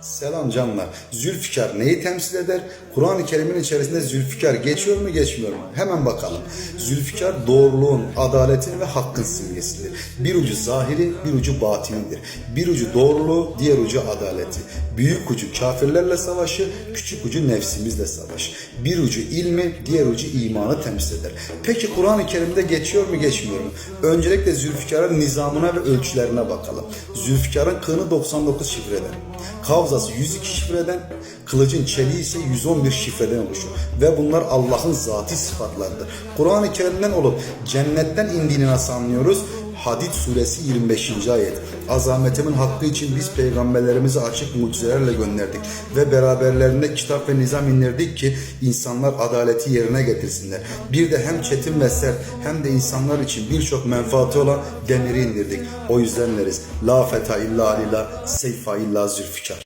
Selam canlar. Zülfikar neyi temsil eder? Kur'an-ı Kerim'in içerisinde Zülfikar geçiyor mu geçmiyor mu? Hemen bakalım. Zülfikar doğruluğun, adaletin ve hakkın simgesidir. Bir ucu zahiri, bir ucu batinidir. Bir ucu doğruluğu, diğer ucu adaleti. Büyük ucu kafirlerle savaşı, küçük ucu nefsimizle savaş. Bir ucu ilmi, diğer ucu imanı temsil eder. Peki Kur'an-ı Kerim'de geçiyor mu geçmiyor mu? Öncelikle Zülfikar'ın nizamına ve ölçülerine bakalım. Zülfikar'ın kığını 99 şifreden, kavzası 102 şifreden, kılıcın çeliği ise 111 şifreden oluşur. Ve bunlar Allah'ın zati sıfatlarıdır. Kur'an-ı Kerim'den olup cennetten indiğini nasıl anlıyoruz? Hadid suresi 25. ayet. Azametimin hakkı için biz peygamberlerimizi açık mucizelerle gönderdik ve beraberlerinde kitap ve nizam indirdik ki insanlar adaleti yerine getirsinler. Bir de hem çetin ve sert hem de insanlar için birçok menfaati olan demiri indirdik. O yüzden deriz la feta illa lillah, seyfa illa zülfikar.